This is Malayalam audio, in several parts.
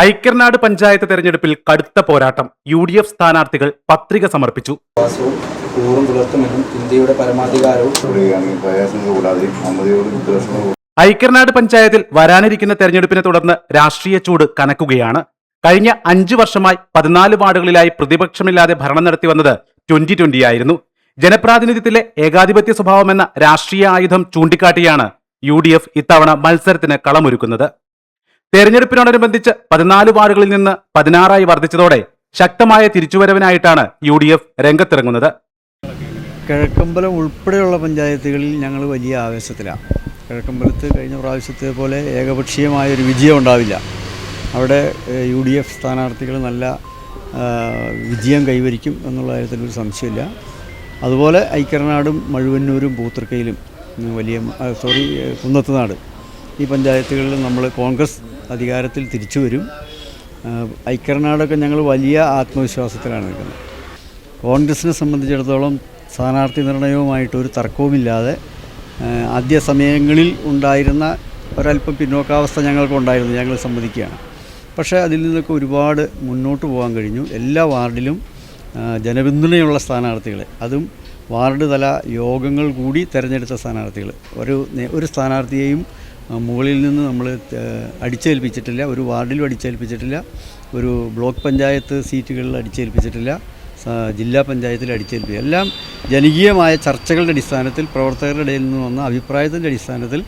ഐക്യർനാട് പഞ്ചായത്ത് തെരഞ്ഞെടുപ്പിൽ കടുത്ത പോരാട്ടം. യു ഡി എഫ് സ്ഥാനാർത്ഥികൾ പത്രിക സമർപ്പിച്ചു. ഐക്യർനാട് പഞ്ചായത്തിൽ വരാനിരിക്കുന്ന തെരഞ്ഞെടുപ്പിനെ തുടർന്ന് രാഷ്ട്രീയ ചൂട് കനക്കുകയാണ്. കഴിഞ്ഞ അഞ്ചു വർഷമായി പതിനാല് വാർഡുകളിലായി പ്രതിപക്ഷമില്ലാതെ ഭരണം നടത്തി വന്നത് ട്വന്റി ട്വന്റി ആയിരുന്നു. ജനപ്രാതിനിധ്യത്തിലെ ഏകാധിപത്യ സ്വഭാവമെന്ന രാഷ്ട്രീയ ആയുധം ചൂണ്ടിക്കാട്ടിയാണ് യു ഡി എഫ് ഇത്തവണ മത്സരത്തിന് കളമൊരുക്കുന്നത്. തെരഞ്ഞെടുപ്പിനോടനുബന്ധിച്ച് പതിനാല് വാർഡുകളിൽ നിന്ന് പതിനാറായി വർദ്ധിച്ചതോടെ ശക്തമായ തിരിച്ചുവരവിനായിട്ടാണ് യു ഡി എഫ് രംഗത്തിറങ്ങുന്നത്. കിഴക്കമ്പലം ഉൾപ്പെടെയുള്ള പഞ്ചായത്തുകളിൽ ഞങ്ങൾ വലിയ ആവേശത്തിലാണ്. കിഴക്കമ്പലത്ത് കഴിഞ്ഞ പ്രാവശ്യത്തെ പോലെ ഏകപക്ഷീയമായ ഒരു വിജയം ഉണ്ടാവില്ല. അവിടെ യു ഡി എഫ് സ്ഥാനാർത്ഥികൾ നല്ല വിജയം കൈവരിക്കും എന്നുള്ള കാര്യത്തിൽ ഒരു സംശയമില്ല. അതുപോലെ ഐക്കരനാടും മഴുവന്നൂരും പൂത്തൃക്കയിലും വലിയ സോറി കുന്നത്തുനാട് ഈ പഞ്ചായത്തുകളിൽ നമ്മൾ കോൺഗ്രസ് അധികാരത്തിൽ തിരിച്ചു വരും ഐക്യനാടൊക്കെ ഞങ്ങൾ വലിയ ആത്മവിശ്വാസത്തിലാണ് നിൽക്കുന്നത്. കോൺഗ്രസിനെ സംബന്ധിച്ചിടത്തോളം സ്ഥാനാർത്ഥി നിർണയവുമായിട്ട് ഒരു തർക്കവുമില്ലാതെ ആദ്യ സമയങ്ങളിൽ ഉണ്ടായിരുന്ന ഒരല്പം പിന്നോക്കാവസ്ഥ ഞങ്ങൾക്കുണ്ടായിരുന്നു ഞങ്ങൾ സമ്മതിക്കുകയാണ്. പക്ഷേ അതിൽ നിന്നൊക്കെ ഒരുപാട് മുന്നോട്ട് പോകാൻ കഴിഞ്ഞു. എല്ലാ വാർഡിലും ജനപിന്തുണയുള്ള സ്ഥാനാർത്ഥികളെ അതും വാർഡ് തല യോഗങ്ങൾ കൂടി തിരഞ്ഞെടുത്ത സ്ഥാനാർത്ഥികൾ. ഒരു ഒരു സ്ഥാനാർത്ഥിയെയും മുകളിൽ നിന്ന് നമ്മൾ അടിച്ചേൽപ്പിച്ചിട്ടില്ല ഒരു വാർഡിലും അടിച്ചേൽപ്പിച്ചിട്ടില്ല ഒരു ബ്ലോക്ക് പഞ്ചായത്ത് സീറ്റുകളിൽ അടിച്ചേൽപ്പിച്ചിട്ടില്ല ജില്ലാ പഞ്ചായത്തിൽ അടിച്ചേൽപ്പിക്കുക എല്ലാം ജനകീയമായ ചർച്ചകളുടെ അടിസ്ഥാനത്തിൽ പ്രവർത്തകരുടെ ഇടയിൽ നിന്ന് വന്ന അഭിപ്രായത്തിന്റെ അടിസ്ഥാനത്തിൽ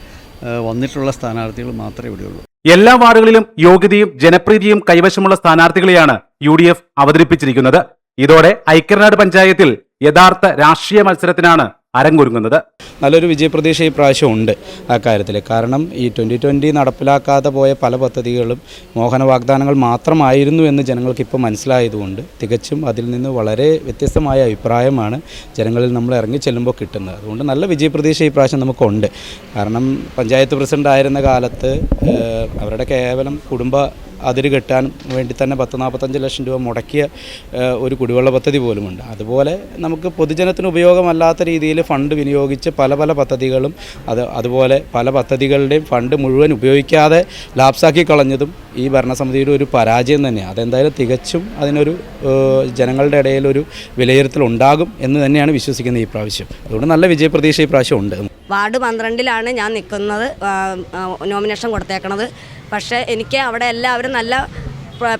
വന്നിട്ടുള്ള സ്ഥാനാർത്ഥികൾ മാത്രമേ ഇവിടെയുള്ളൂ. എല്ലാ വാർഡുകളിലും യോഗ്യതയും ജനപ്രീതിയും കൈവശമുള്ള സ്ഥാനാർത്ഥികളെയാണ് യു ഡി എഫ് അവതരിപ്പിച്ചിരിക്കുന്നത്. ഇതോടെ ഐക്യനാട് പഞ്ചായത്തിൽ യഥാർത്ഥ രാഷ്ട്രീയ മത്സരത്തിനാണ് അരങ്ങൊരുങ്ങുന്നത്. നല്ലൊരു വിജയപ്രതീക്ഷ ഈ പ്രാവശ്യം ഉണ്ട് ആ കാര്യത്തിൽ കാരണം ഈ ട്വന്റി ട്വന്റി നടപ്പിലാക്കാതെ പോയ പല പദ്ധതികളും മോഹന വാഗ്ദാനങ്ങൾ മാത്രമായിരുന്നു എന്ന് ജനങ്ങൾക്ക് ഇപ്പോൾ മനസ്സിലായതുകൊണ്ട് തികച്ചും അതിൽ നിന്ന് വളരെ വ്യത്യസ്തമായ അഭിപ്രായമാണ് ജനങ്ങളിൽ നമ്മൾ ഇറങ്ങി ചെല്ലുമ്പോൾ കിട്ടുന്നത്. അതുകൊണ്ട് നല്ല വിജയപ്രതീക്ഷ ഈ പ്രാവശ്യം നമുക്കുണ്ട്. കാരണം പഞ്ചായത്ത് പ്രസിഡന്റ് ആയിരുന്ന കാലത്ത് അവരുടെ കേവലം കുടുംബ അതിര് കെട്ടാൻ വേണ്ടി തന്നെ പത്ത് നാൽപ്പത്തഞ്ച് ലക്ഷം രൂപ മുടക്കിയ ഒരു കുടിവെള്ള പദ്ധതി പോലുമുണ്ട്. അതുപോലെ നമുക്ക് പൊതുജനത്തിന് ഉപയോഗമല്ലാത്ത രീതിയിൽ ഫണ്ട് വിനിയോഗിച്ച് പല പല പദ്ധതികളും അത് അതുപോലെ പല പദ്ധതികളുടെയും ഫണ്ട് മുഴുവൻ ഉപയോഗിക്കാതെ ലാപ്സാക്കി കളഞ്ഞതും ഈ ഭരണസമിതിയുടെ ഒരു പരാജയം തന്നെയാണ്. അതെന്തായാലും തികച്ചും അതിനൊരു ജനങ്ങളുടെ ഇടയിൽ ഒരു വിലയിരുത്തൽ ഉണ്ടാകും എന്ന് തന്നെയാണ് വിശ്വസിക്കുന്നത് ഈ പ്രാവശ്യം. അതുകൊണ്ട് നല്ല വിജയപ്രതീക്ഷ ഈ പ്രാവശ്യം ഉണ്ട്. വാർഡ് പന്ത്രണ്ടിലാണ് ഞാൻ നിൽക്കുന്നത്. നോമിനേഷൻ കൊടുത്തേക്കണത്. പക്ഷേ എനിക്ക് അവിടെ എല്ലാവരും നല്ല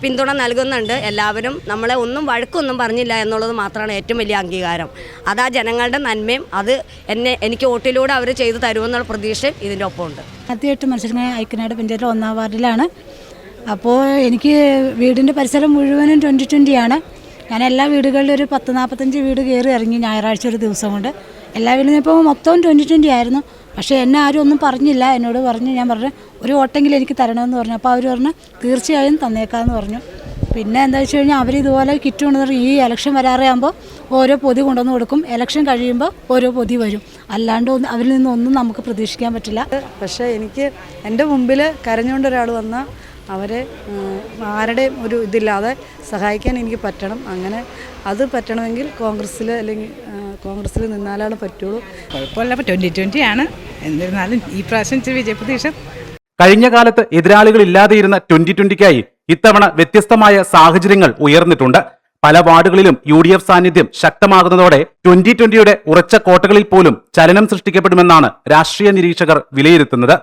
പിന്തുണ നൽകുന്നുണ്ട്. എല്ലാവരും നമ്മളെ ഒന്നും വഴക്കൊന്നും പറഞ്ഞില്ല എന്നുള്ളത് മാത്രമാണ് ഏറ്റവും വലിയ അംഗീകാരം. അതാ ജനങ്ങളുടെ നന്മയും. അത് എന്നെ എനിക്ക് വോട്ടിലൂടെ അവർ ചെയ്തു തരുമെന്നുള്ള പ്രതീക്ഷയും ഇതിന്റെ ഒപ്പമുണ്ട്. ആദ്യമായിട്ട് മത്സരിക്കുന്ന ഐക്യനാട് പഞ്ചായത്തിലെ ഒന്നാം വാർഡിലാണ് അപ്പോൾ എനിക്ക് വീടിന്റെ പരിസരം മുഴുവനും ട്വന്റി ട്വന്റിയാണ് ഞാൻ എല്ലാ വീടുകളിലും ഒരു പത്ത് നാൽപ്പത്തഞ്ച് വീട് കയറി ഇറങ്ങി ഞായറാഴ്ച ഒരു ദിവസം കൊണ്ട്. എല്ലാ വീടിനും ഇപ്പോൾ മൊത്തം ട്വന്റി ട്വന്റി ആയിരുന്നു. പക്ഷേ എന്നെ ആരും ഒന്നും പറഞ്ഞില്ല. എന്നോട് പറഞ്ഞു ഞാൻ പറഞ്ഞു ഒരു ഓട്ടെങ്കിലും എനിക്ക് തരണമെന്ന് പറഞ്ഞു. അപ്പോൾ അവർ പറഞ്ഞു തീർച്ചയായും തന്നേക്കാമെന്ന് പറഞ്ഞു. പിന്നെ എന്താ വെച്ച് കഴിഞ്ഞാൽ അവർ ഇതുപോലെ കിറ്റ് കൊണ്ടുവന്ന് ഈ ഇലക്ഷൻ വരാറാകുമ്പോൾ ഓരോ പൊതി കൊണ്ടുവന്ന് കൊടുക്കും. ഇലക്ഷൻ കഴിയുമ്പോൾ ഓരോ പൊതി വരും. അല്ലാണ്ട് ഒന്നും അവരിൽ നിന്നൊന്നും നമുക്ക് പ്രതീക്ഷിക്കാൻ പറ്റില്ല. പക്ഷേ എനിക്ക് എന്റെ മുമ്പിൽ കരഞ്ഞുകൊണ്ട് ഒരാൾ വന്ന അവരെ ആരുടെയും ഒരു ഇതില്ലാതെ സഹായിക്കാൻ എനിക്ക് പറ്റണം. അങ്ങനെ അത് പറ്റണമെങ്കിൽ കോൺഗ്രസ്സിൽ അല്ലെങ്കിൽ കോൺഗ്രസ്സിൽ നിന്നാലാണ് പറ്റുള്ളൂ. കുഴപ്പമില്ല ട്വന്റി ട്വന്റി ആണ്. എന്നിരുന്നാലും ഈ പ്രാവശ്യം ഇച്ചിരി വിജയപ്രതീക്ഷ കഴിഞ്ഞ കാലത്ത് എതിരാളികളില്ലാതെയിരുന്ന ട്വന്റി ട്വന്റിക്കായി ഇത്തവണ വ്യത്യസ്തമായ സാഹചര്യങ്ങൾ ഉയർന്നിട്ടുണ്ട്. പല വാർഡുകളിലും യു ഡി എഫ് സാന്നിധ്യം ശക്തമാകുന്നതോടെ ട്വന്റി ട്വന്റിയുടെ ഉറച്ച കോട്ടകളിൽ പോലും ചലനം സൃഷ്ടിക്കപ്പെടുമെന്നാണ് രാഷ്ട്രീയ നിരീക്ഷകർ വിലയിരുത്തുന്നത്.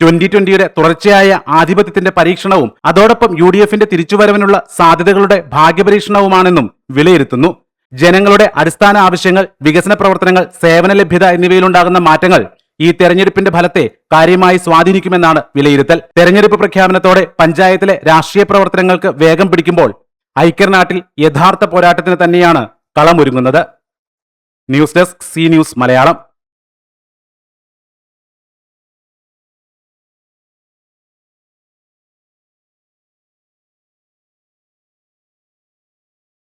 ട്വന്റി ട്വന്റിയുടെ തുടർച്ചയായ ആധിപത്യത്തിന്റെ പരീക്ഷണവും അതോടൊപ്പം യു ഡി എഫിന്റെ തിരിച്ചുവരവിനുള്ള സാധ്യതകളുടെ ഭാഗ്യപരീക്ഷണവുമാണെന്നും വിലയിരുത്തുന്നു. ജനങ്ങളുടെ അടിസ്ഥാന ആവശ്യങ്ങൾ വികസന പ്രവർത്തനങ്ങൾ സേവന ലഭ്യത എന്നിവയിലുണ്ടാകുന്ന മാറ്റങ്ങൾ ഈ തെരഞ്ഞെടുപ്പിന്റെ ഫലത്തെ കാര്യമായി സ്വാധീനിക്കുമെന്നാണ് വിലയിരുത്തൽ. തെരഞ്ഞെടുപ്പ് പ്രഖ്യാപനത്തോടെ പഞ്ചായത്തിലെ രാഷ്ട്രീയ പ്രവർത്തനങ്ങൾക്ക് വേഗം പിടിക്കുമ്പോൾ ഐക്യനാട്ടിൽ യഥാർത്ഥ പോരാട്ടത്തിന് തന്നെയാണ് കളമൊരുങ്ങുന്നത്. News desk C news Malayalam.